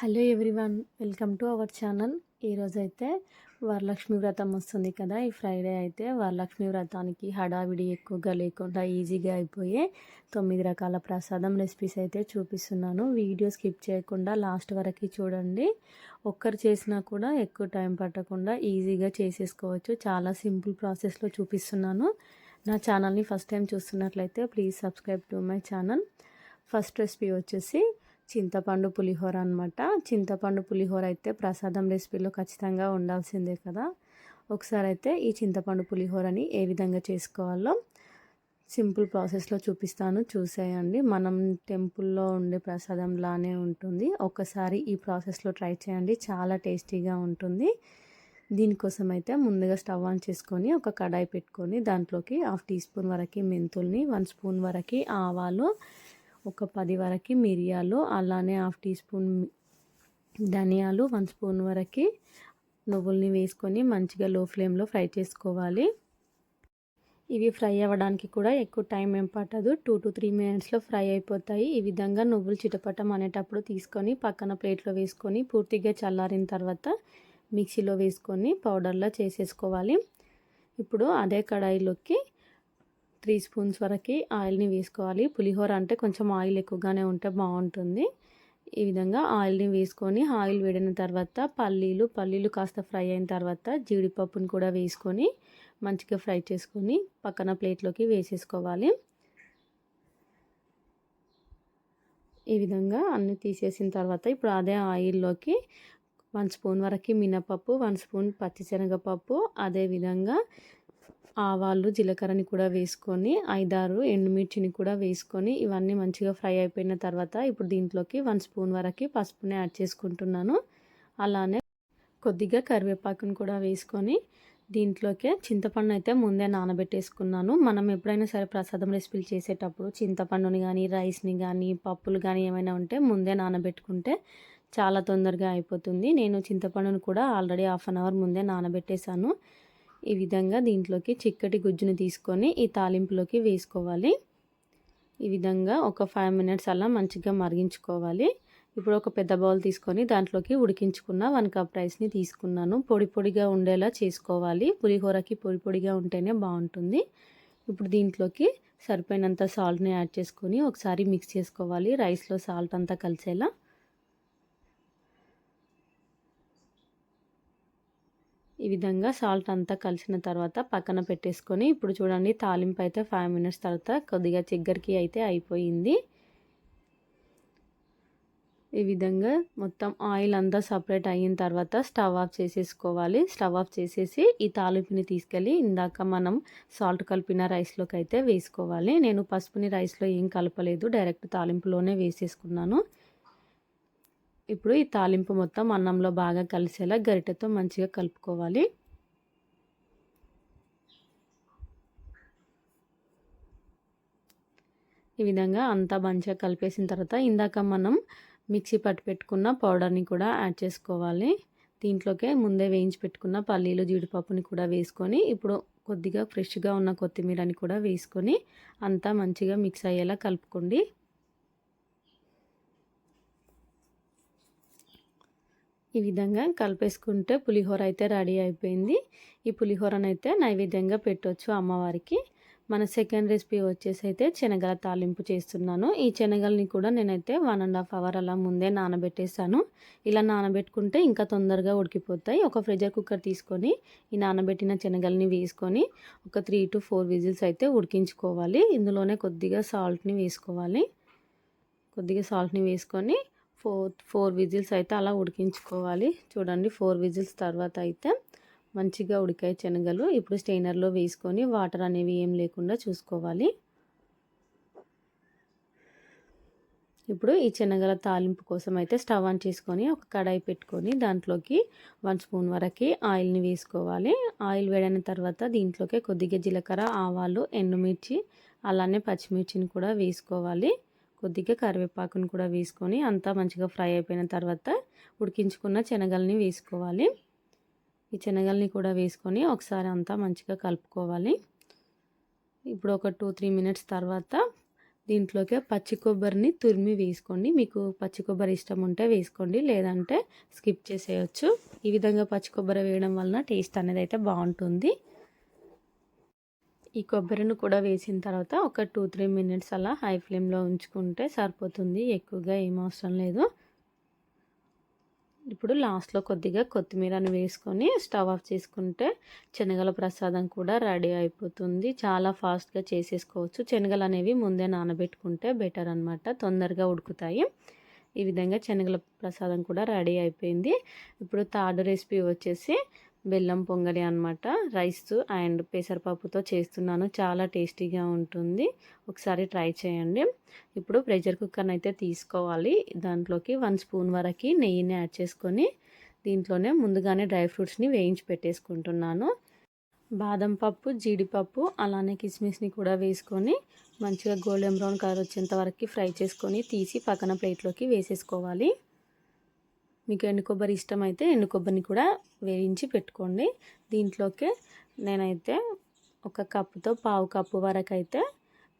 Hello everyone welcome to our channel. ఈరోజైతే వరలక్ష్మి వ్రతం వస్తుంది కదా. ఈ ఫ్రైడే అయితే వరలక్ష్మి వ్రతానికి హడావిడి ఎక్కువగా లేకుండా ఈజీగా అయిపోయే తొమ్మిది రకాల ప్రసాదం రెసిపీస్ అయితే చూపిస్తున్నాను. వీడియో స్కిప్ చేయకుండా లాస్ట్ వరకు చూడండి. ఒక్కరు చేసినా కూడా ఎక్కువ టైం పట్టకుండా ఈజీగా చేసేసుకోవచ్చు. చాలా సింపుల్ ప్రాసెస్లో చూపిస్తున్నాను. నా ఛానల్ని ఫస్ట్ టైం చూస్తున్నట్లయితే please subscribe to my channel. First recipe వచ్చేసి చింతపండు పులిహోర అనమాట చింతపండు పులిహోర అయితే ప్రసాదం రెసిపీలో ఖచ్చితంగా ఉండాల్సిందే కదా. ఒకసారి అయితే ఈ చింతపండు పులిహోరని ఏ విధంగా చేసుకోవాలో సింపుల్ ప్రాసెస్లో చూపిస్తాను. చూసేయండి. మనం టెంపుల్లో ఉండే ప్రసాదం లానే ఉంటుంది. ఒకసారి ఈ ప్రాసెస్లో ట్రై చేయండి. చాలా టేస్టీగా ఉంటుంది. దీనికోసం అయితే ముందుగా స్టవ్ ఆన్ చేసుకొని ఒక కడాయి పెట్టుకొని దాంట్లోకి హాఫ్ టీ స్పూన్ వరకు మెంతుల్ని వన్ స్పూన్ వరకు ఆవాలు ఒక పది వరకు మిరియాలు అలానే హాఫ్ టీ స్పూన్ ధనియాలు వన్ స్పూన్ వరకు నువ్వుల్ని వేసుకొని మంచిగా లో ఫ్లేమ్లో ఫ్రై చేసుకోవాలి. ఇవి ఫ్రై అవ్వడానికి కూడా ఎక్కువ టైం ఏం పట్టదు. టూ టు త్రీ మినిట్స్లో ఫ్రై అయిపోతాయి. ఈ విధంగా నువ్వులు చిటపటం అనేటప్పుడు తీసుకొని పక్కన ప్లేట్లో వేసుకొని పూర్తిగా చల్లారిన తర్వాత మిక్సీలో వేసుకొని పౌడర్లా చేసేసుకోవాలి. ఇప్పుడు అదే కడాయిలోకి త్రీ స్పూన్స్ వరకు ఆయిల్ని వేసుకోవాలి. పులిహోర అంటే కొంచెం ఆయిల్ ఎక్కువగానే ఉంటే బాగుంటుంది. ఈ విధంగా ఆయిల్ని వేసుకొని ఆయిల్ వేడిన తర్వాత పల్లీలు పల్లీలు కాస్త ఫ్రై అయిన తర్వాత జీడిపప్పుని కూడా వేసుకొని మంచిగా ఫ్రై చేసుకొని పక్కన ప్లేట్లోకి వేసేసుకోవాలి. ఈ విధంగా అన్నీ తీసేసిన తర్వాత ఇప్పుడు అదే ఆయిల్లోకి వన్ స్పూన్ వరకు మినపప్పు వన్ స్పూన్ పచ్చిశనగపప్పు అదేవిధంగా ఆవాలు జీలకర్రని కూడా వేసుకొని ఐదారు ఎండుమిర్చిని కూడా వేసుకొని ఇవన్నీ మంచిగా ఫ్రై అయిపోయిన తర్వాత ఇప్పుడు దీంట్లోకి వన్ స్పూన్ వరకు పసుపుని యాడ్ చేసుకుంటున్నాను. అలానే కొద్దిగా కరివేపాకుని కూడా వేసుకొని దీంట్లోకే చింతపండు అయితే ముందే నానబెట్టేసుకున్నాను. మనం ఎప్పుడైనా సరే ప్రసాదం రెసిపీలు చేసేటప్పుడు చింతపండుని కానీ రైస్ని కానీ పప్పులు కానీ ఏమైనా ఉంటే ముందే నానబెట్టుకుంటే చాలా తొందరగా అయిపోతుంది. నేను చింతపండును కూడా ఆల్రెడీ హాఫ్ అన్ అవర్ ముందే నానబెట్టేశాను. ఈ విధంగా దీంట్లోకి చిక్కటి గుజ్జుని తీసుకొని ఈ తాలింపులోకి వేసుకోవాలి. ఈ విధంగా ఒక ఫైవ్ మినిట్స్ అలా మంచిగా మరిగించుకోవాలి. ఇప్పుడు ఒక పెద్ద బౌల్ తీసుకొని దాంట్లోకి ఉడికించుకున్న వన్ కప్ రైస్ని తీసుకున్నాను. పొడి పొడిగా ఉండేలా చేసుకోవాలి. పులిహోరకి పొడి పొడిగా ఉంటేనే బాగుంటుంది. ఇప్పుడు దీంట్లోకి సరిపోయినంత సాల్ట్ని యాడ్ చేసుకొని ఒకసారి మిక్స్ చేసుకోవాలి. రైస్లో సాల్ట్ అంతా కలిసేలా. ఈ విధంగా సాల్ట్ అంతా కలిసిన తర్వాత పక్కన పెట్టేసుకొని ఇప్పుడు చూడండి తాలింపు అయితే ఫైవ్ మినిట్స్ తర్వాత కొద్దిగా చిగ్గరికి అయితే అయిపోయింది. ఈ విధంగా మొత్తం ఆయిల్ అంతా సపరేట్ అయిన తర్వాత స్టవ్ ఆఫ్ చేసేసుకోవాలి. స్టవ్ ఆఫ్ చేసేసి ఈ తాలింపుని తీసుకెళ్ళి ఇందాక మనం సాల్ట్ కలిపిన రైస్లోకి అయితే వేసుకోవాలి. నేను పసుపుని రైస్లో ఏం కలపలేదు డైరెక్ట్ తాలింపులోనే వేసేసుకున్నాను. ఇప్పుడు ఈ తాలింపు మొత్తం అన్నంలో బాగా కలిసేలా గరిటెతో మంచిగా కలుపుకోవాలి. ఈ విధంగా అంతా మంచిగా కలిపేసిన తర్వాత ఇందాక మనం మిక్సీ పట్టు పెట్టుకున్న పౌడర్ని కూడా యాడ్ చేసుకోవాలి. దీంట్లోకే ముందే వేయించి పెట్టుకున్న పల్లీలు జీడిపప్పుని కూడా వేసుకొని ఇప్పుడు కొద్దిగా ఫ్రెష్గా ఉన్న కొత్తిమీరని కూడా వేసుకొని అంతా మంచిగా మిక్స్ అయ్యేలా కలుపుకోండి. ఈ విధంగా కలిపేసుకుంటే పులిహోర అయితే రెడీ అయిపోయింది. ఈ పులిహోరనైతే నైవేద్యంగా పెట్టవచ్చు అమ్మవారికి. మన సెకండ్ రెసిపీ వచ్చేసి అయితే శనగల తాలింపు చేస్తున్నాను. ఈ శనగల్ని కూడా నేనైతే వన్ అండ్ హాఫ్ అవర్ అలా ముందే నానబెట్టేసాను ఇలా నానబెట్టుకుంటే ఇంకా తొందరగా ఉడికిపోతాయి. ఒక ఫ్రెజర్ కుక్కర్ తీసుకొని ఈ నానబెట్టిన శనగల్ని వేసుకొని ఒక త్రీ టు ఫోర్ విజిల్స్ అయితే ఉడికించుకోవాలి. ఇందులోనే కొద్దిగా సాల్ట్ని వేసుకోవాలి. కొద్దిగా సాల్ట్ని వేసుకొని ఫోర్ ఫోర్ విజిల్స్ అయితే అలా ఉడికించుకోవాలి. చూడండి ఫోర్ విజిల్స్ తర్వాత అయితే మంచిగా ఉడికాయి శనగలు ఇప్పుడు స్టెయినర్లో వేసుకొని వాటర్ అనేవి ఏం లేకుండా చూసుకోవాలి. ఇప్పుడు ఈ శనగల తాలింపు కోసం అయితే స్టవ్ ఆన్ చేసుకొని ఒక కడాయి పెట్టుకొని దాంట్లోకి వన్ స్పూన్ వరకు ఆయిల్ని వేసుకోవాలి. ఆయిల్ వేడైన తర్వాత దీంట్లోకి కొద్దిగా జీలకర్ర ఆవాలు ఎండుమిర్చి అలానే పచ్చిమిర్చిని కూడా వేసుకోవాలి. కొద్దిగా కరివేపాకును కూడా వేసుకొని అంతా మంచిగా ఫ్రై అయిపోయిన తర్వాత ఉడికించుకున్న శనగల్ని వేసుకోవాలి. ఈ శనగల్ని కూడా వేసుకొని ఒకసారి అంతా మంచిగా కలుపుకోవాలి. ఇప్పుడు ఒక టూ త్రీ మినిట్స్ తర్వాత దీంట్లోకి పచ్చి కొబ్బరిని తురిమి వేసుకోండి. మీకు పచ్చి కొబ్బరి ఇష్టం ఉంటే వేసుకోండి లేదంటే స్కిప్ చేసేయచ్చు. ఈ విధంగా పచ్చి కొబ్బరి వేయడం వలన టేస్ట్ అనేది అయితే బాగుంటుంది. ఈ కొబ్బరిని కూడా వేసిన తర్వాత ఒక టూ త్రీ మినిట్స్ అలా హై ఫ్లేమ్లో ఉంచుకుంటే సరిపోతుంది. ఎక్కువగా ఏం అవసరం లేదు. ఇప్పుడు లాస్ట్లో కొద్దిగా కొత్తిమీరని వేసుకొని స్టవ్ ఆఫ్ చేసుకుంటే శనగల ప్రసాదం కూడా రెడీ అయిపోతుంది. చాలా ఫాస్ట్గా చేసేసుకోవచ్చు. శనగలు అనేవి ముందే నానబెట్టుకుంటే బెటర్ అనమాట తొందరగా ఉడుకుతాయి. ఈ విధంగా శనగల ప్రసాదం కూడా రెడీ అయిపోయింది. ఇప్పుడు థర్డ్ రెసిపీ వచ్చేసి బెల్లం పొంగలి అనమాట రైస్ అండ్ పెసరపప్పుతో చేస్తున్నాను. చాలా టేస్టీగా ఉంటుంది. ఒకసారి ట్రై చేయండి. ఇప్పుడు ప్రెషర్ కుక్కర్ని అయితే తీసుకోవాలి. దాంట్లోకి వన్ స్పూన్ వరకు నెయ్యిని యాడ్ చేసుకొని దీంట్లోనే ముందుగానే డ్రై ఫ్రూట్స్ని వేయించి పెట్టేసుకుంటున్నాను. బాదం పప్పు జీడిపప్పు అలానే కిస్మిస్ని కూడా వేసుకొని మంచిగా గోల్డెన్ బ్రౌన్ కలర్ వచ్చేంత వరకు ఫ్రై చేసుకొని తీసి పక్కన ప్లేట్లోకి వేసేసుకోవాలి. మీకు ఎండు కొబ్బరి ఇష్టమైతే ఎండు కొబ్బరిని కూడా వేయించి పెట్టుకోండి. దీంట్లోకి నేనైతే ఒక కప్పుతో పావు కప్పు వరకు అయితే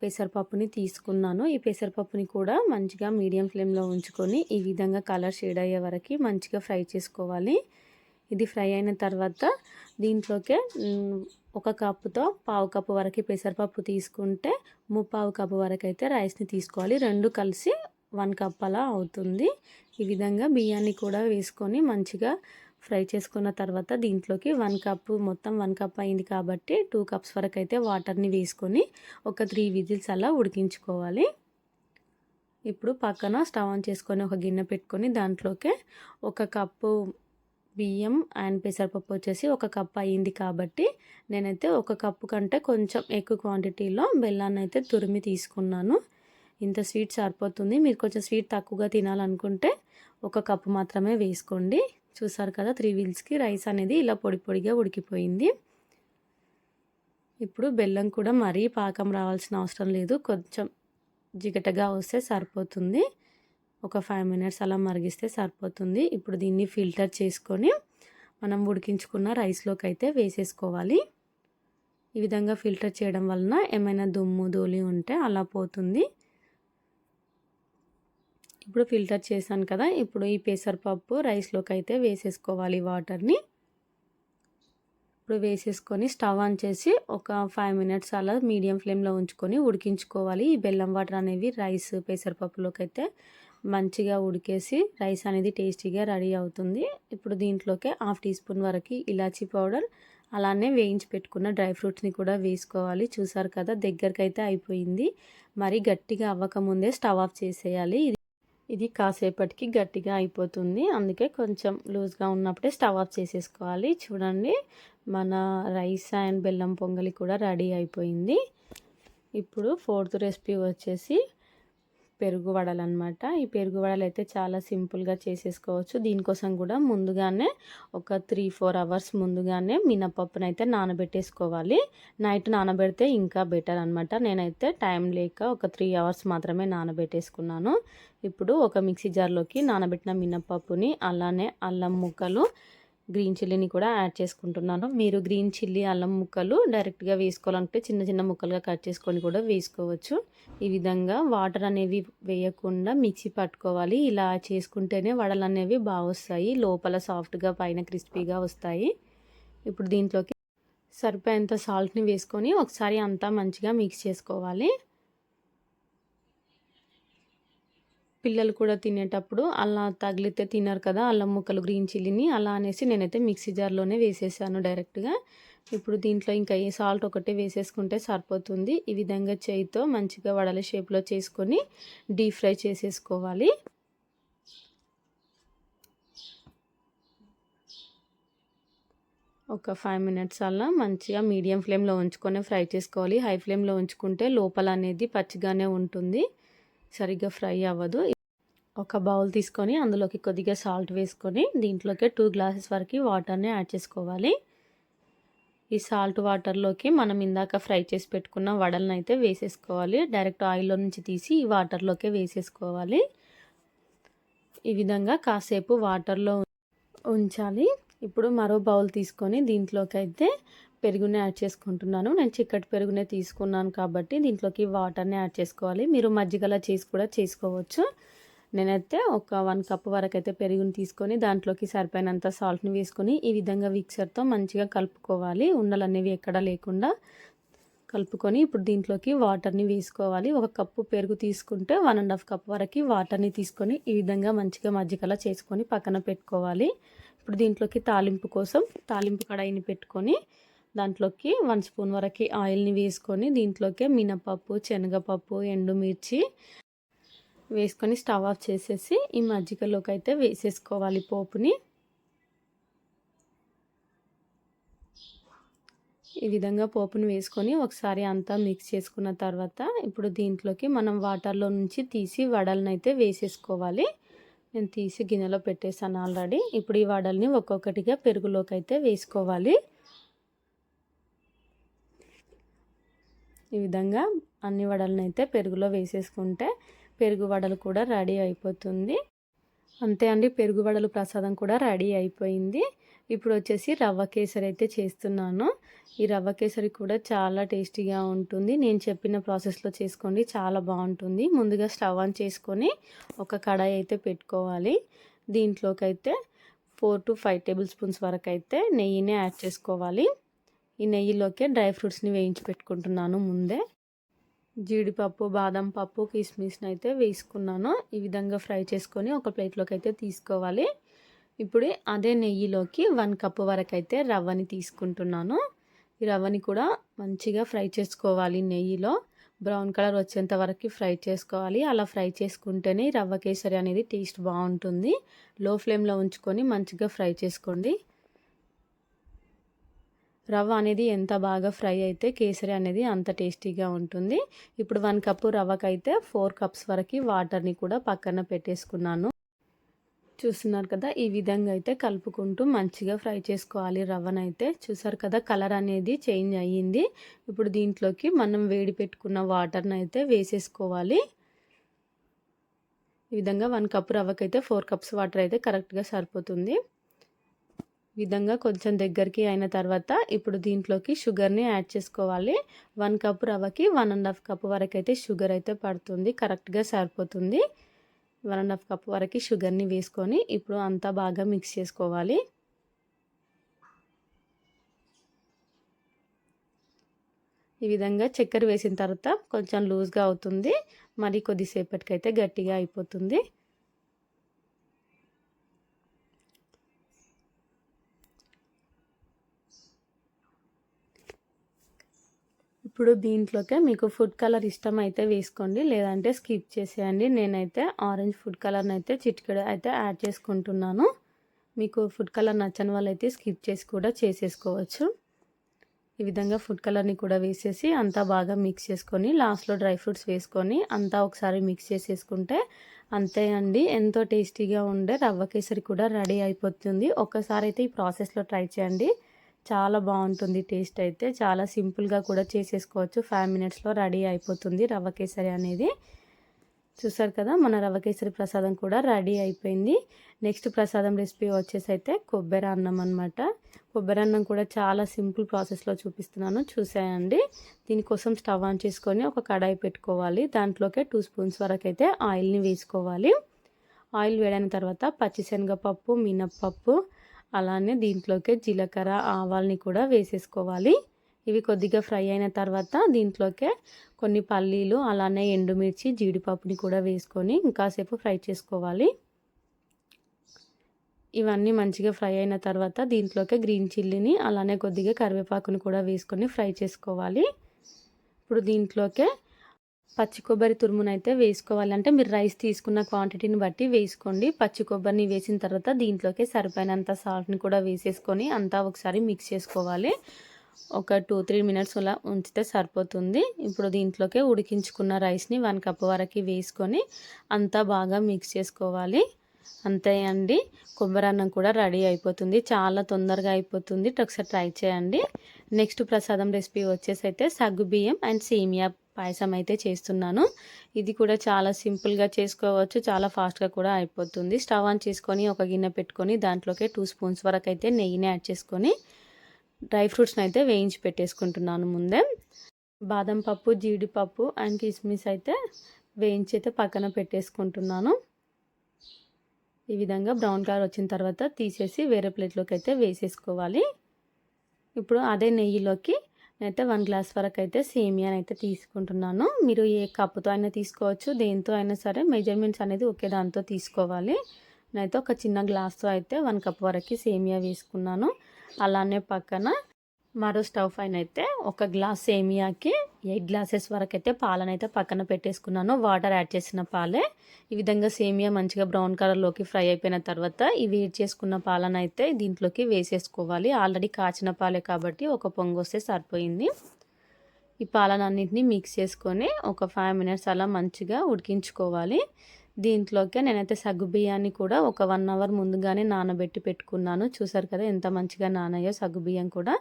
పెసరపప్పుని తీసుకున్నాను. ఈ పెసరపప్పుని కూడా మంచిగా మీడియం ఫ్లేమ్లో ఉంచుకొని ఈ విధంగా కలర్ షేడ్ అయ్యే వరకు మంచిగా ఫ్రై చేసుకోవాలి. ఇది ఫ్రై అయిన తర్వాత దీంట్లోకే ఒక కప్పుతో పావు కప్పు వరకు పెసరపప్పు తీసుకుంటే ముప్పావు కప్పు వరకు అయితే రైస్ని తీసుకోవాలి. రెండు కలిసి వన్ కప్ అలా అవుతుంది. ఈ విధంగా బియ్యాన్ని కూడా వేసుకొని మంచిగా ఫ్రై చేసుకున్న తర్వాత దీంట్లోకి వన్ కప్ మొత్తం వన్ కప్ అయింది కాబట్టి టూ కప్స్ వరకు అయితే వాటర్ని వేసుకొని ఒక త్రీ విజిల్స్ అలా ఉడికించుకోవాలి. ఇప్పుడు పక్కన స్టవ్ ఆన్ చేసుకొని ఒక గిన్నె పెట్టుకొని దాంట్లోకి ఒక కప్పు బియ్యం అండ్ పెసరపప్పు వచ్చేసి ఒక కప్ అయ్యింది కాబట్టి నేనైతే ఒక కప్పు కంటే కొంచెం ఎక్కువ క్వాంటిటీలో బెల్లాన్ని అయితే తురిమి తీసుకున్నాను. ఇంత స్వీట్ సరిపోతుంది. మీరు కొంచెం స్వీట్ తక్కువగా తినాలనుకుంటే ఒక కప్పు మాత్రమే వేసుకోండి. చూసారు కదా త్రీ వీల్స్కి రైస్ అనేది ఇలా పొడి పొడిగా ఉడికిపోయింది. ఇప్పుడు బెల్లం కూడా మరీ పాకం రావాల్సిన అవసరం లేదు. కొంచెం జిగటగా వస్తే సరిపోతుంది. ఒక ఫైవ్ మినిట్స్ అలా మరిగిస్తే సరిపోతుంది. ఇప్పుడు దీన్ని ఫిల్టర్ చేసుకొని మనం ఉడికించుకున్న రైస్లోకి అయితే వేసేసుకోవాలి. ఈ విధంగా ఫిల్టర్ చేయడం వలన ఏమైనా దుమ్ము ధూళి ఉంటే అలా పోతుంది. ఇప్పుడు ఫిల్టర్ చేశాను కదా ఇప్పుడు ఈ పెసరపప్పు రైస్లోకి అయితే వేసేసుకోవాలి వాటర్ని. ఇప్పుడు వేసేసుకొని స్టవ్ ఆన్ చేసి ఒక ఫైవ్ మినిట్స్ అలా మీడియం ఫ్లేమ్లో ఉంచుకొని ఉడికించుకోవాలి. ఈ బెల్లం వాటర్ అనేవి రైస్ పెసరపప్పులోకి అయితే మంచిగా ఉడికేసి రైస్ అనేది టేస్టీగా రెడీ అవుతుంది. ఇప్పుడు దీంట్లోకి హాఫ్ టీ స్పూన్ వరకు ఇలాచీ పౌడర్ అలానే వేయించి పెట్టుకున్న డ్రై ఫ్రూట్స్ని కూడా వేసుకోవాలి. చూసారు కదా దగ్గరకైతే అయిపోయింది. మరి గట్టిగా అవ్వకముందే స్టవ్ ఆఫ్ చేసేయాలి. ఇది కాసేపటికి గట్టిగా అయిపోతుంది. అందుకే కొంచెం లూజ్గా ఉన్నప్పుడే స్టవ్ ఆఫ్ చేసేసుకోవాలి. చూడండి మన రైస్ అండ్ బెల్లం పొంగలి కూడా రెడీ అయిపోయింది. ఇప్పుడు ఫోర్త్ రెసిపీ వచ్చేసి పెరుగు వడలు అనమాట ఈ పెరుగు వడలు అయితే చాలా సింపుల్గా చేసేసుకోవచ్చు. దీనికోసం కూడా ముందుగానే ఒక త్రీ ఫోర్ అవర్స్ ముందుగానే మినపప్పును అయితే నానబెట్టేసుకోవాలి. నైట్ నానబెడితే ఇంకా బెటర్ అనమాట నేనైతే టైం లేక ఒక త్రీ అవర్స్ మాత్రమే నానబెట్టేసుకున్నాను. ఇప్పుడు ఒక మిక్సీ జార్లోకి నానబెట్టిన మినపప్పుని అలానే అల్లం ముక్కలు గ్రీన్ చిల్లీని కూడా యాడ్ చేసుకుంటున్నాను. మీరు గ్రీన్ చిల్లీ అల్లం ముక్కలు డైరెక్ట్గా వేసుకోవాలంటే చిన్న చిన్న ముక్కలుగా కట్ చేసుకొని కూడా వేసుకోవచ్చు. ఈ విధంగా వాటర్ అనేవి వేయకుండా మిక్సీ పట్టుకోవాలి. ఇలా చేసుకుంటేనే వడలు అనేవి బాగా వస్తాయి. లోపల సాఫ్ట్గా పైన క్రిస్పీగా వస్తాయి. ఇప్పుడు దీంట్లోకి సరిపోయేంత సాల్ట్ని వేసుకొని ఒకసారి అంతా మంచిగా మిక్స్ చేసుకోవాలి. పిల్లలు కూడా తినేటప్పుడు అలా తగిలితే తినరు కదా అల్లం ముక్కలు గ్రీన్ చిల్లీని అలా అనేసి నేనైతే మిక్సీ జార్లోనే వేసేసాను డైరెక్ట్గా ఇప్పుడు దీంట్లో ఇంకా ఏ సాల్ట్ ఒకటే వేసేసుకుంటే సరిపోతుంది. ఈ విధంగా చేయితో మంచిగా వడల షేప్లో చేసుకొని డీప్ ఫ్రై చేసేసుకోవాలి. ఒక ఫైవ్ మినిట్స్ అలా మంచిగా మీడియం ఫ్లేమ్లో ఉంచుకొని ఫ్రై చేసుకోవాలి. హై ఫ్లేమ్లో ఉంచుకుంటే లోపల అనేది పచ్చిగానే ఉంటుంది. సరిగ్గా ఫ్రై అవ్వదు. ఒక బౌల్ తీసుకొని అందులోకి కొద్దిగా సాల్ట్ వేసుకొని దీంట్లోకి టూ గ్లాసెస్ వరకు వాటర్ని యాడ్ చేసుకోవాలి. ఈ సాల్ట్ వాటర్లోకి మనం ఇందాక ఫ్రై చేసి పెట్టుకున్న వడలను అయితే వేసేసుకోవాలి. డైరెక్ట్ ఆయిల్లో నుంచి తీసి ఈ వాటర్లోకి వేసేసుకోవాలి. ఈ విధంగా కాసేపు వాటర్లో ఉంచాలి. ఇప్పుడు మరో బౌల్ తీసుకొని దీంట్లోకి అయితే పెరుగుని యాడ్ చేసుకుంటున్నాను. నేను చిక్కటి పెరుగునే తీసుకున్నాను కాబట్టి దీంట్లోకి వాటర్ని యాడ్ చేసుకోవాలి. మీరు మజ్జిగలా చేసి కూడా చేసుకోవచ్చు. నేనైతే ఒక వన్ కప్ వరకు అయితే పెరుగుని తీసుకొని దాంట్లోకి సరిపోయినంత సాల్ట్ని వేసుకొని ఈ విధంగా మిక్సర్తో మంచిగా కలుపుకోవాలి. ఉండలు అనేవి ఎక్కడ లేకుండా కలుపుకొని ఇప్పుడు దీంట్లోకి వాటర్ని వేసుకోవాలి. ఒక కప్పు పెరుగు తీసుకుంటే వన్ అండ్ హాఫ్ కప్ వరకు వాటర్ని తీసుకొని ఈ విధంగా మంచిగా మజ్జిగలా చేసుకొని పక్కన పెట్టుకోవాలి. ఇప్పుడు దీంట్లోకి తాలింపు కోసం తాలింపు కడాయిని పెట్టుకొని దాంట్లోకి వన్ స్పూన్ వరకు ఆయిల్ని వేసుకొని దీంట్లోకి మినపప్పు శనగపప్పు ఎండుమిర్చి వేసుకొని స్టవ్ ఆఫ్ చేసేసి ఈ మజ్జిగలోకి అయితే వేసేసుకోవాలి పోపుని. ఈ విధంగా పోపుని వేసుకొని ఒకసారి అంతా మిక్స్ చేసుకున్న తర్వాత ఇప్పుడు దీంట్లోకి మనం వాటర్లో నుంచి తీసి వడలను అయితే వేసేసుకోవాలి. నేను తీసి గిన్నెలో పెట్టేశాను ఆల్రెడీ. ఇప్పుడు ఈ వడల్ని ఒక్కొక్కటిగా పెరుగులోకి అయితే వేసుకోవాలి. ఈ విధంగా అన్ని వడలను అయితే పెరుగులో వేసేసుకుంటే పెరుగు వడలు కూడా రెడీ అయిపోతుంది. అంతే అండి పెరుగు వడలు ప్రసాదం కూడా రెడీ అయిపోయింది. ఇప్పుడు వచ్చేసి రవ్వ కేసరి అయితే చేస్తున్నాను. ఈ రవ్వ కేసరి కూడా చాలా టేస్టీగా ఉంటుంది. నేను చెప్పిన ప్రాసెస్లో చేసుకోండి చాలా బాగుంటుంది. ముందుగా స్టవ్ ఆన్ చేసుకొని ఒక కడాయి అయితే పెట్టుకోవాలి. దీంట్లోకి అయితే four to five tablespoons వరకు అయితే నెయ్యినే యాడ్ చేసుకోవాలి. ఈ నెయ్యిలోకే డ్రై ఫ్రూట్స్ని వేయించి పెట్టుకుంటున్నాను ముందే. జీడిపప్పు బాదం పప్పు కిస్మిస్ని అయితే వేసుకున్నాను. ఈ విధంగా ఫ్రై చేసుకొని ఒక ప్లేట్లోకి అయితే తీసుకోవాలి. ఇప్పుడు అదే నెయ్యిలోకి వన్ కప్పు వరకు అయితే రవ్వని తీసుకుంటున్నాను. ఈ రవ్వని కూడా మంచిగా ఫ్రై చేసుకోవాలి నెయ్యిలో. బ్రౌన్ కలర్ వచ్చేంత వరకు ఫ్రై చేసుకోవాలి. అలా ఫ్రై చేసుకుంటేనే రవ్వ కేసరి అనేది టేస్ట్ బాగుంటుంది. లో ఫ్లేమ్లో ఉంచుకొని మంచిగా ఫ్రై చేసుకోండి. రవ్వ అనేది ఎంత బాగా ఫ్రై అయితే కేసరి అనేది అంత టేస్టీగా ఉంటుంది. ఇప్పుడు వన్ కప్పు రవ్వకైతే ఫోర్ కప్స్ వరకు వాటర్ని కూడా పక్కన పెట్టేసుకున్నాను. చూస్తున్నారు కదా ఈ విధంగా అయితే కలుపుకుంటూ మంచిగా ఫ్రై చేసుకోవాలి రవ్వనైతే. చూసారు కదా కలర్ అనేది చేంజ్ అయ్యింది. ఇప్పుడు దీంట్లోకి మనం వేడి పెట్టుకున్న వాటర్ని అయితే వేసేసుకోవాలి. ఈ విధంగా వన్ కప్ రవ్వకైతే ఫోర్ కప్స్ వాటర్ అయితే కరెక్ట్గా సరిపోతుంది. విధంగా కొంచెం దగ్గరికి అయిన తర్వాత ఇప్పుడు దీంట్లోకి షుగర్ని యాడ్ చేసుకోవాలి. వన్ కప్ రవ్వకి వన్ అండ్ హాఫ్ కప్ వరకు అయితే షుగర్ అయితే పడుతుంది. కరెక్ట్గా సరిపోతుంది. వన్ అండ్ హాఫ్ కప్ వరకు షుగర్ని వేసుకొని ఇప్పుడు అంతా బాగా మిక్స్ చేసుకోవాలి. ఈ విధంగా చక్కెర వేసిన తర్వాత కొంచెం లూజ్గా అవుతుంది. మరి కొద్దిసేపటికైతే గట్టిగా అయిపోతుంది. ఇప్పుడు దీంట్లోకే మీకు ఫుడ్ కలర్ ఇష్టం అయితే వేసుకోండి లేదంటే స్కిప్ చేసేయండి. నేనైతే ఆరెంజ్ ఫుడ్ కలర్ని అయితే చిటికెడు అయితే యాడ్ చేసుకుంటున్నాను. మీకు ఫుడ్ కలర్ నచ్చని వాళ్ళైతే స్కిప్ చేసి కూడా చేసేసుకోవచ్చు. ఈ విధంగా ఫుడ్ కలర్ని కూడా వేసేసి అంతా బాగా మిక్స్ చేసుకొని లాస్ట్లో డ్రై ఫ్రూట్స్ వేసుకొని అంతా ఒకసారి మిక్స్ చేసేసుకుంటే అంతే అండి. ఎంతో టేస్టీగా ఉండే రవ్వ కేసరి కూడా రెడీ అయిపోతుంది. ఒక్కసారి అయితే ఈ ప్రాసెస్లో ట్రై చేయండి. చాలా బాగుంటుంది టేస్ట్ అయితే. చాలా సింపుల్గా కూడా చేసేసుకోవచ్చు. ఫైవ్ మినిట్స్లో రెడీ అయిపోతుంది రవ్వ కేసరి అనేది. చూసారు కదా మన రవ్వ కేసరి ప్రసాదం కూడా రెడీ అయిపోయింది. నెక్స్ట్ ప్రసాదం రెసిపీ వచ్చేసి అయితే కొబ్బరి అన్నం అనమాట కొబ్బరి అన్నం కూడా చాలా సింపుల్ ప్రాసెస్లో చూపిస్తున్నాను. చూసాయండి. దీనికోసం స్టవ్ ఆన్ చేసుకొని ఒక కడాయి పెట్టుకోవాలి. దాంట్లోకే టూ స్పూన్స్ వరకు అయితే ఆయిల్ని వేసుకోవాలి. ఆయిల్ వేడైన తర్వాత పచ్చిశనగపప్పు మినప్పప్పు అలానే దీంట్లోకి జీలకర్ర ఆవాల్ని కూడా వేసేసుకోవాలి. ఇవి కొద్దిగా ఫ్రై అయిన తర్వాత దీంట్లోకే కొన్ని పల్లీలు అలానే ఎండుమిర్చి జీడిపప్పుని కూడా వేసుకొని ఇంకాసేపు ఫ్రై చేసుకోవాలి. ఇవన్నీ మంచిగా ఫ్రై అయిన తర్వాత దీంట్లోకే గ్రీన్ చిల్లీని అలానే కొద్దిగా కరివేపాకుని కూడా వేసుకొని ఫ్రై చేసుకోవాలి. ఇప్పుడు దీంట్లోకే పచ్చి కొబ్బరి తురుమునైతే వేసుకోవాలి. అంటే మీరు రైస్ తీసుకున్న క్వాంటిటీని బట్టి వేసుకోండి. పచ్చి కొబ్బరిని వేసిన తర్వాత దీంట్లోకి సరిపోయినంత సాల్ట్ని కూడా వేసేసుకొని అంతా ఒకసారి మిక్స్ చేసుకోవాలి. ఒక టూ త్రీ మినిట్స్ అలా ఉంచితే సరిపోతుంది. ఇప్పుడు దీంట్లోకి ఉడికించుకున్న రైస్ని వన్ కప్ వరకు వేసుకొని అంతా బాగా మిక్స్ చేసుకోవాలి. అంతే అండి. కొబ్బరి అన్నం కూడా రెడీ అయిపోతుంది. చాలా తొందరగా అయిపోతుంది. ఒకసారి ట్రై చేయండి. నెక్స్ట్ ప్రసాదం రెసిపీ వచ్చేసి అయితే సగ్గు బియ్యం అండ్ సేమియా పాయసం అయితే చేస్తున్నాను. ఇది కూడా చాలా సింపుల్గా చేసుకోవచ్చు. చాలా ఫాస్ట్గా కూడా అయిపోతుంది. స్టవ్ ఆన్ చేసుకొని ఒక గిన్నె పెట్టుకొని దాంట్లోకి టూ స్పూన్స్ వరకు అయితే నెయ్యిని యాడ్ చేసుకొని డ్రై ఫ్రూట్స్ని అయితే వేయించి పెట్టేసుకుంటున్నాను ముందే. బాదం పప్పు జీడిపప్పు అండ్ కిస్మిస్ అయితే వేయించి అయితే పక్కన పెట్టేసుకుంటున్నాను. ఈ విధంగా బ్రౌన్ కలర్ వచ్చిన తర్వాత తీసేసి వేరే ప్లేట్లోకి అయితే వేసేసుకోవాలి. ఇప్పుడు అదే నెయ్యిలోకి నేనైతే వన్ గ్లాస్ వరకు అయితే సేమియాని అయితే తీసుకుంటున్నాను. మీరు ఏ కప్పుతో అయినా తీసుకోవచ్చు దేంతో అయినా సరే మెజర్మెంట్స్ అనేది ఒకే దాంతో తీసుకోవాలి. నేనైతే ఒక చిన్న గ్లాస్తో అయితే వన్ కప్ వరకు సేమియా వేసుకున్నాను. అలానే పక్కన మరో స్టవ్ పైన అయితే ఒక గ్లాస్ సేమియాకి ఎయిట్ గ్లాసెస్ వరకు అయితే పాలను అయితే పక్కన పెట్టేసుకున్నాను. వాటర్ యాడ్ చేసిన పాలే. ఈ విధంగా సేమియా మంచిగా బ్రౌన్ కలర్లోకి ఫ్రై అయిపోయిన తర్వాత ఈ వేడి చేసుకున్న పాలను అయితే దీంట్లోకి వేసేసుకోవాలి. ఆల్రెడీ కాచిన పాలే కాబట్టి ఒక పొంగు వస్తే సరిపోయింది. ఈ పాలనన్నింటినీ మిక్స్ చేసుకొని ఒక ఫైవ్ మినిట్స్ అలా మంచిగా ఉడికించుకోవాలి. దీంట్లోకి నేనైతే సగ్గు బియ్యాన్ని కూడా ఒక వన్ అవర్ ముందుగానే నానబెట్టి పెట్టుకున్నాను. చూసారు కదా ఎంత మంచిగా నానయ్యో సగ్గు బియ్యం కూడా.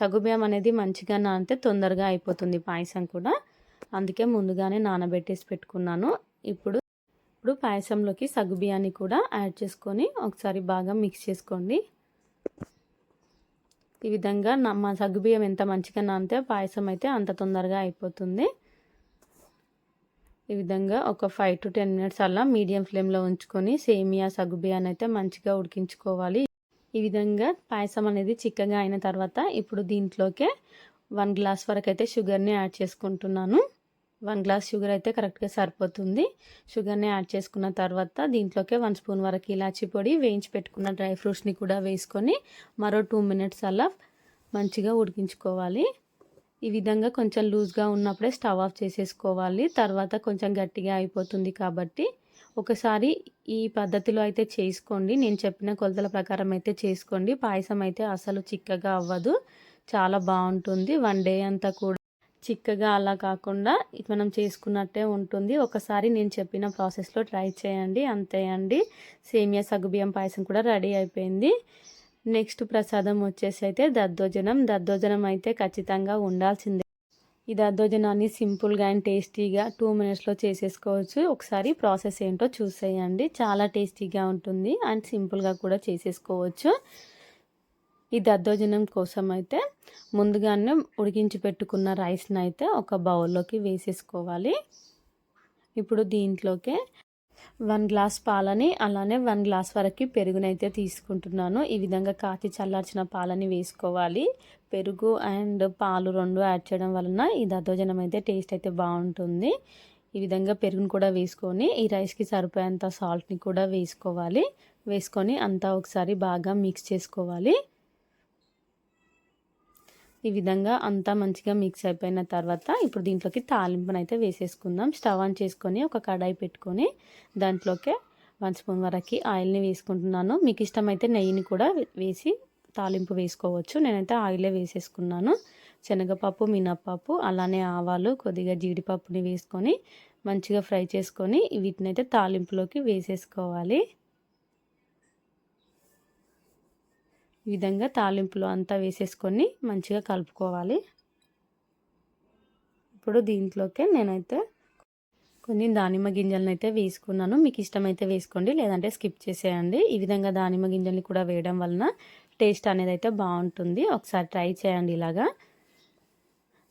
సగుబియ్యం అనేది మంచిగా నానితే తొందరగా అయిపోతుంది పాయసం కూడా. అందుకే ముందుగానే నానబెట్టేసి పెట్టుకున్నాను. ఇప్పుడు ఇప్పుడు పాయసంలోకి సగ్గుబియ్యాన్ని కూడా యాడ్ చేసుకొని ఒకసారి బాగా మిక్స్ చేసుకోండి. ఈ విధంగా మా సగ్గుబియ్యం ఎంత మంచిగా నానితే పాయసం అయితే అంత తొందరగా అయిపోతుంది. ఈ విధంగా ఒక ఫైవ్ టు టెన్ మినిట్స్ అలా మీడియం ఫ్లేమ్లో ఉంచుకొని సేమియా సగ్గుబియ్యాన్ని అయితే మంచిగా ఉడికించుకోవాలి. ఈ విధంగా పాయసం అనేది చిక్కగా అయిన తర్వాత ఇప్పుడు దీంట్లోకే వన్ గ్లాస్ వరకు అయితే షుగర్ని యాడ్ చేసుకుంటున్నాను. వన్ గ్లాస్ షుగర్ అయితే కరెక్ట్గా సరిపోతుంది. షుగర్ని యాడ్ చేసుకున్న తర్వాత దీంట్లోకే వన్ స్పూన్ వరకు ఇలాచి పొడి వేయించి పెట్టుకున్న డ్రై ఫ్రూట్స్ని కూడా వేసుకొని మరో టూ మినిట్స్ అలా మంచిగా ఉడికించుకోవాలి. ఈ విధంగా కొంచెం లూజ్గా ఉన్నప్పుడే స్టవ్ ఆఫ్ చేసేసుకోవాలి. తర్వాత కొంచెం గట్టిగా అయిపోతుంది కాబట్టి ఒకసారి ఈ పద్ధతిలో అయితే చేసుకోండి. నేను చెప్పిన కొలతల ప్రకారం అయితే చేసుకోండి. పాయసం అయితే అసలు చిక్కగా అవ్వదు. చాలా బాగుంటుంది. వన్ డే అంతా కూడా చిక్కగా అలా కాకుండా మనం చేసుకున్నట్టే ఉంటుంది. ఒకసారి నేను చెప్పిన ప్రాసెస్లో ట్రై చేయండి. అంతే అండి. సేమియా సగుబియ్యం పాయసం కూడా రెడీ అయిపోయింది. నెక్స్ట్ ప్రసాదం వచ్చేసి అయితే దద్దోజనం. దద్దోజనం అయితే ఖచ్చితంగా ఉండాల్సిందే. ఈ దద్దోజనాన్ని సింపుల్గా అండ్ టేస్టీగా టూ మినిట్స్లో చేసేసుకోవచ్చు. ఒకసారి ప్రాసెస్ ఏంటో చూసేయండి. చాలా టేస్టీగా ఉంటుంది అండ్ సింపుల్గా కూడా చేసేసుకోవచ్చు. ఈ దద్దోజనం కోసం అయితే ముందుగానే ఉడికించి పెట్టుకున్న రైస్ని అయితే ఒక బౌల్లోకి వేసేసుకోవాలి. ఇప్పుడు దీంట్లోకే వన్ గ్లాస్ పాలని అలానే వన్ గ్లాస్ వరకు పెరుగునైతే తీసుకుంటున్నాను. ఈ విధంగా కాచి చల్లార్చిన పాలని వేసుకోవాలి. పెరుగు అండ్ పాలు రెండు యాడ్ చేయడం వలన ఈ దద్దోజనం అయితే టేస్ట్ అయితే బాగుంటుంది. ఈ విధంగా పెరుగును కూడా వేసుకొని ఈ రైస్కి సరిపోయేంత సాల్ట్ని కూడా వేసుకోవాలి. వేసుకొని అంతా ఒకసారి బాగా మిక్స్ చేసుకోవాలి. ఈ విధంగా అంతా మంచిగా మిక్స్ అయిపోయిన తర్వాత ఇప్పుడు దీంట్లోకి తాలింపునైతే వేసేసుకుందాం. స్టవ్ ఆన్ చేసుకొని ఒక కడాయి పెట్టుకొని దాంట్లోకి వన్ స్పూన్ వరకు ఆయిల్ని వేసుకుంటున్నాను. మీకు ఇష్టమైతే నెయ్యిని కూడా వేసి తాలింపు వేసుకోవచ్చు. నేనైతే ఆయిలే వేసేసుకున్నాను. శనగపప్పు మినప్పప్పు అలానే ఆవాలు కొద్దిగా జీడిపప్పుని వేసుకొని మంచిగా ఫ్రై చేసుకొని వీటిని అయితే తాలింపులోకి వేసేసుకోవాలి. ఈ విధంగా తాలింపులో అంతా వేసేసుకొని మంచిగా కలుపుకోవాలి. ఇప్పుడు దీంట్లోకే నేనైతే కొన్ని దానిమ్మ గింజలను అయితే వేసుకున్నాను. మీకు ఇష్టమైతే వేసుకోండి లేదంటే స్కిప్ చేసేయండి. ఈ విధంగా దానిమ్మ గింజల్ని కూడా వేయడం వలన టేస్ట్ అనేది అయితే బాగుంటుంది. ఒకసారి ట్రై చేయండి ఇలాగా.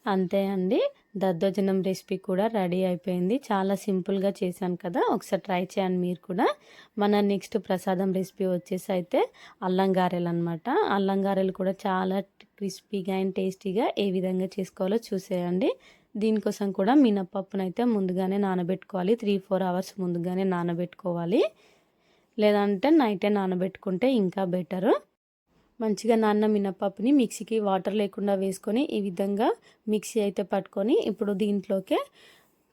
అంతే అండి. దద్దోజనం రెసిపీ కూడా రెడీ అయిపోయింది. చాలా సింపుల్గా చేశాను కదా. ఒకసారి ట్రై చేయండి మీరు కూడా. మన నెక్స్ట్ ప్రసాదం రెసిపీ వచ్చేసి అయితే అల్లం గారెలు అనమాట అల్లం గారెలు కూడా చాలా క్రిస్పీగా అండ్ టేస్టీగా ఏ విధంగా చేసుకోవాలో చూసేయండి. దీనికోసం కూడా మినప్పప్పునైతే ముందుగానే నానబెట్టుకోవాలి. త్రీ ఫోర్ అవర్స్ ముందుగానే నానబెట్టుకోవాలి. లేదంటే నైటే నానబెట్టుకుంటే ఇంకా బెటరు. మంచిగా నాన్న మినపప్పుని మిక్సీకి వాటర్ లేకుండా వేసుకొని ఈ విధంగా మిక్సీ అయితే పట్టుకొని ఇప్పుడు దీంట్లోకే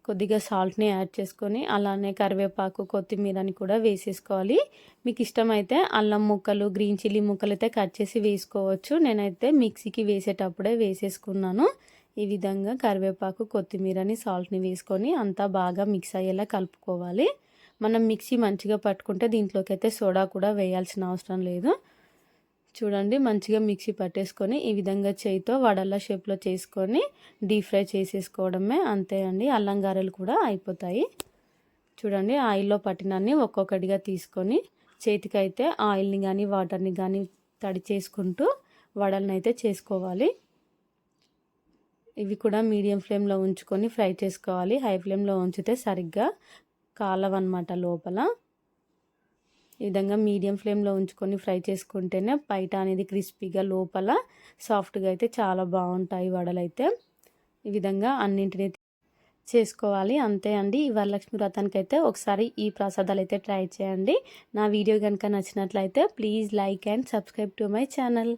కొద్దిగా సాల్ట్ని యాడ్ చేసుకొని అలానే కరివేపాకు కొత్తిమీరని కూడా వేసేసుకోవాలి. మీకు ఇష్టమైతే అల్లం ముక్కలు గ్రీన్ చిల్లీ ముక్కలు అయితే కట్ చేసి వేసుకోవచ్చు. నేనైతే మిక్సీకి వేసేటప్పుడే వేసేసుకున్నాను. ఈ విధంగా కరివేపాకు కొత్తిమీరని సాల్ట్ని వేసుకొని అంతా బాగా మిక్స్ అయ్యేలా కలుపుకోవాలి. మనం మిక్సీ మంచిగా పట్టుకుంటే దీంట్లోకి అయితే సోడా కూడా వేయాల్సిన అవసరం లేదు. చూడండి మంచిగా మిక్సీ పట్టేసుకొని ఈ విధంగా చేయితో వడల షేప్లో చేసుకొని డీప్ ఫ్రై చేసేసుకోవడమే అంతే అండి. అల్లం గారెలు కూడా అయిపోతాయి. చూడండి ఆయిల్లో పట్టినాన్ని ఒక్కొక్కటిగా తీసుకొని చేతికైతే ఆయిల్ని కానీ వాటర్ని కానీ తడి చేసుకుంటూ వడలను అయితే చేసుకోవాలి. ఇవి కూడా మీడియం ఫ్లేమ్లో ఉంచుకొని ఫ్రై చేసుకోవాలి. హై ఫ్లేమ్లో ఉంచితే సరిగ్గా కాలవన్నమాట లోపల. ఈ విధంగా మీడియం ఫ్లేమ్లో ఉంచుకొని ఫ్రై చేసుకుంటేనే బయట అనేది క్రిస్పీగా లోపల సాఫ్ట్గా అయితే చాలా బాగుంటాయి వడలు అయితే ఈ విధంగా అన్నింటినీ చేసుకోవాలి. అంతే అండి. ఈ వరలక్ష్మి వ్రతానికి అయితే ఒకసారి ఈ ప్రసాదాలు అయితే ట్రై చేయండి. నా వీడియో కనుక నచ్చినట్లయితే please like and subscribe to my channel.